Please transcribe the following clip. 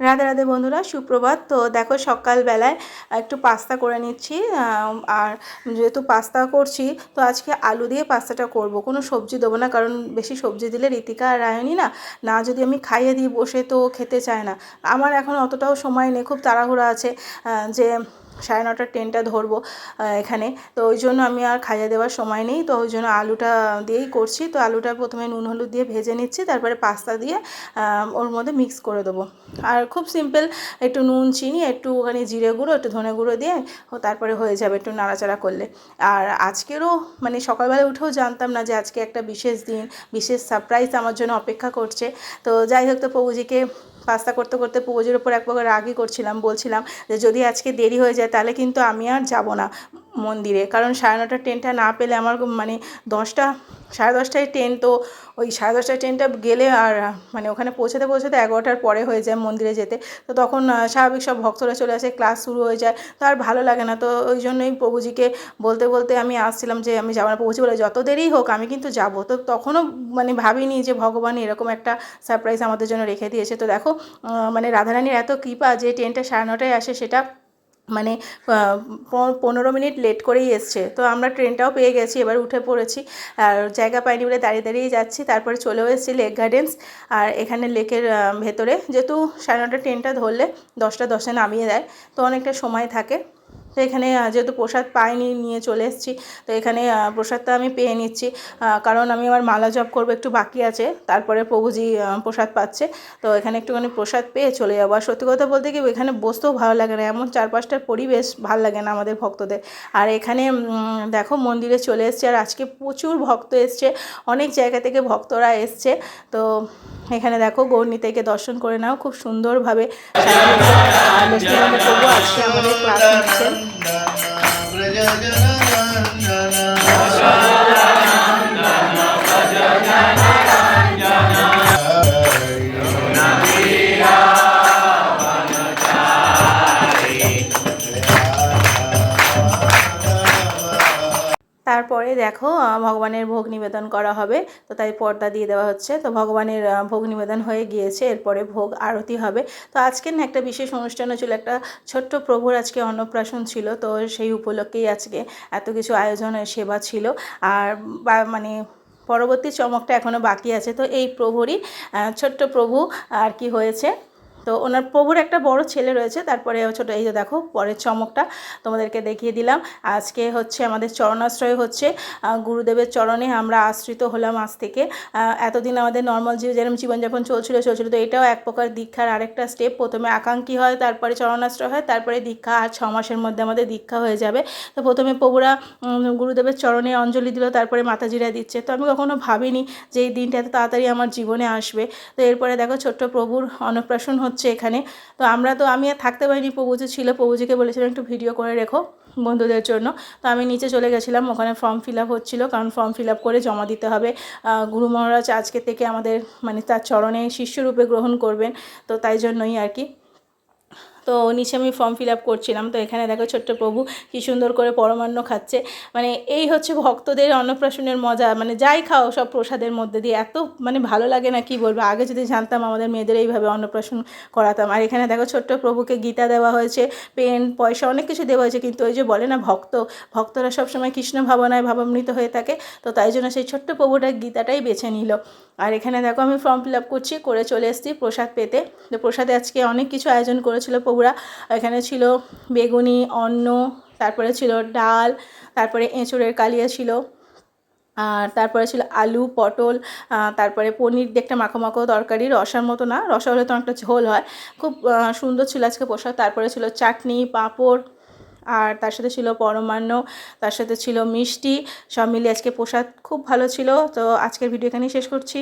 রাধে রাধে বন্ধুরা, সুপ্রভাত। তো দেখো সকালবেলায় একটু পাস্তা করে নিচ্ছি আর যেহেতু পাস্তা করছি, তো আজকে আলু দিয়ে পাস্তাটা করব। কোনো সবজি দেবো না, কারণ বেশি সবজি দিলে ঋতিকা আর রায়নি না না যদি আমি খাইয়ে দিই, বসে তো খেতে চায় না। আমার এখন অতটাও সময় নেই, খুব তাড়াহুড়া আছে যে সাড়ে নটার ট্রেনটা ধরবো এখানে। তো ওই জন্য আমি আর খাইয়ে দেওয়ার সময় নেই। তো ওই জন্য আলুটা দিয়েই করছি। তো আলুটা প্রথমে নুন, হলুদ দিয়ে ভেজে নিচ্ছি। তারপরে পাস্তা দিয়ে ওর মধ্যে মিক্স করে দেবো। আর খুব সিম্পল একটু নুন, চিনি একটু ওখানে জিরে গুঁড়ো, একটু ধনে গুঁড়ো দিয়ে তারপরে হয়ে যাবে একটু নাড়াচাড়া করলে। আর আজকেরও মানে সকালবেলা উঠেও জানতাম না যে আজকে একটা বিশেষ দিন, বিশেষ সারপ্রাইজ আমার জন্য অপেক্ষা করছে। তো যাই হোক, তো প্রভুজিকে পাস্তা করতে করতে পুজোর ওপর এক প্রকার রাগই করছিলাম, বলছিলাম যে যদি আজকে দেরি হয়ে যায় তাহলে কিন্তু আমি আর যাব না। মন্দিরে। কারণ সাড়ে নটার ট্রেনটা না পেলে আমার মানে দশটা, সাড়ে দশটায় ট্রেন তো ওই সাড়ে দশটায় ট্রেনটা গেলে আর মানে ওখানে পৌঁছাতে পৌঁছাতে এগারোটার পরে হয়ে যায় মন্দিরে যেতে। তো তখন স্বাভাবিক সব ভক্তরা চলে আসে ক্লাস শুরু হয়ে যায়। তো আর ভালো লাগে না। তো ওই জন্যই প্রভুজিকে বলতে বলতে আমি আসছিলাম যে, আমি যাব না। প্রভুজি বলে, যত দেরিই হোক, আমি কিন্তু যাব। তো তখনও মানে ভাবিনি যে, ভগবান এরকম একটা সারপ্রাইজ আমাদের জন্য রেখে দিয়েছে। তো দেখো মানে রাধারানীর এত কৃপা যে ট্রেনটা সাড়ে নটায় আসে, সেটা মানে পনেরো মিনিট লেট করেই এসছে। তো আমরা ট্রেনটাও পেয়ে গেছি, এবার উঠে পড়েছি। আর জায়গা পাইনি বলে দাঁড়িয়ে দাঁড়িয়ে যাচ্ছি। তারপরে চলেও এসেছি লেক গার্ডেন্স আর এখানে লেকের ভেতরে যেহেতু সাড়ে নটা ট্রেনটা ধরলে, দশটা দশে নামিয়ে দেয়, তো অনেকটা সময় থাকে। তো এখানে যেহেতু প্রসাদ পাইনি, নিয়ে চলে এসেছি, তো এখানে প্রসাদটা আমি পেয়ে নিচ্ছি। কারণ আমি আমার মালা জপ করব একটু বাকি আছে, তারপরে প্রভুজি প্রসাদ পাচ্ছে। তো এখানে একটুখানি প্রসাদ পেয়ে চলে যাব। আর সত্যি কথা বলতে কি, এখানে বসতেও ভালো লাগে না, এমন চারপাশটার পরিবেশ ভালো লাগে না আমাদের ভক্তদের। আর এখানে দেখো মন্দিরে চলে এসছে, আর আজকে প্রচুর ভক্ত এসছে, অনেক জায়গা থেকে ভক্তরা এসছে। তো এখানে দেখো গৌরনীতাইকে দর্শন করে নাও, খুব সুন্দরভাবে আজকে আমাদের ক্লাস নিচ্ছেন నందన బ్రజ జనందన তারপরে দেখো ভগবানের ভোগ নিবেদন করা হবে। তো তাই পর্দা দিয়ে দেওয়া হচ্ছে। তো ভগবানের ভোগ নিবেদন হয়ে গিয়েছে। এরপরে ভোগ আরতি হবে। তো আজকের না একটা বিশেষ অনুষ্ঠান ছিল একটা ছোট্ট প্রভুর আজকে অন্নপ্রাশন ছিল। তো সেই উপলক্ষেই আজকে এত কিছু আয়োজনের সেবা ছিল। আর মানে পরবর্তী চমকটা এখনও বাকি আছে। তো এই প্রভুরই ছোট্ট প্রভু আর কি হয়েছে। তো ওনার প্রভুর একটা বড় ছেলে রয়েছে, তারপরে ছোটো, এই যে দেখো, পরের চমকটা তোমাদেরকে দেখিয়ে দিলাম। আজকে হচ্ছে আমাদের চরণাশ্রয় হচ্ছে গুরুদেবের চরণে আমরা আশ্রিত হলাম আজ থেকে। এতদিন আমাদের নর্মাল যে যেরকম জীবনযাপন চলছিল চলছিল, তো এটাও এক প্রকার দীক্ষার আরেকটা স্টেপ প্রথমে আকাঙ্ক্ষী হয়, তারপরে চরণাশ্রয় হয়, তারপরে দীক্ষা, আর ছ মাসের মধ্যে আমাদের দীক্ষা হয়ে যাবে। তো প্রথমে প্রভুরা গুরুদেবের চরণে অঞ্জলি দিল, তারপরে মাতাজিরা দিচ্ছে। তো আমি কখনো ভাবিনি যে এই দিনটা এত তাড়াতাড়ি আমার জীবনে আসবে। তো এরপরে দেখো, ছোট্ট প্রভুর অন্নপ্রাশন হচ্ছে এখানে। তো আমরা তো, আমি আর থাকতে পারিনি প্রভুজি ছিল। প্রভুজিকে বলেছিলাম একটু ভিডিও করে রেখো বন্ধুদের জন্য। তো আমি নিচে চলে গেছিলাম, ওখানে ফর্ম ফিল আপ হচ্ছিল। কারণ ফর্ম ফিল আপ করে জমা দিতে হবে। গুরু মহারাজ আজকে থেকে আমাদের মানে তার চরণে শিষ্যরূপে গ্রহণ করবেন। তো তাই জন্যই আর কি। তো নিচে আমি ফর্ম ফিল আপ করছিলাম। তো এখানে দেখো ছোট্ট প্রভু কী সুন্দর করে পরমান্ন খাচ্ছে। মানে এই হচ্ছে ভক্তদের অন্নপ্রাশনের মজা। মানে যাই খাও সব প্রসাদের মধ্যে দিয়ে। এত মানে ভালো লাগে না, কি বলব? আগে যদি জানতাম আমাদের মেয়েদের এইভাবে অন্নপ্রাশন করাতাম। আর এখানে দেখো ছোট্ট প্রভুকে গীতা দেওয়া হয়েছে। পেন, পয়সা অনেক কিছু দেওয়া হয়েছে। কিন্তু ওই যে বলে না ভক্ত, ভক্তরা সবসময় কৃষ্ণ ভাবনায় ভাবামৃত হয়ে থাকে। তো তাই জন্য সেই ছোট্ট প্রভুটা গীতাটাই বেছে নিল। আর এখানে দেখো আমি ফর্ম ফিল আপ করছি, করে চলে এসেছি প্রসাদ পেতে। তো প্রসাদে আজকে অনেক কিছু আয়োজন করেছিল প্রভুরা এখানে ছিল বেগুনি, অন্ন, তারপরে ছিল ডাল, তারপরে এঁচড়ের কালিয়া ছিল, আর তারপরে ছিল আলু, পটল তারপরে পনির দিয়ে মাখো মাখো তরকারি, রসার মতো না, রসা হলে তো অনেকটা ঝোল হয়। খুব সুন্দর ছিল আজকে প্রসাদ তারপরে ছিল চাটনি, পাঁপড়, আর তার সাথে ছিল পরমান্ন, তার সাথে ছিল মিষ্টি, সব মিলিয়ে আজকে প্রসাদ খুব ভালো ছিল। তো আজকের ভিডিও এখানেই শেষ করছি।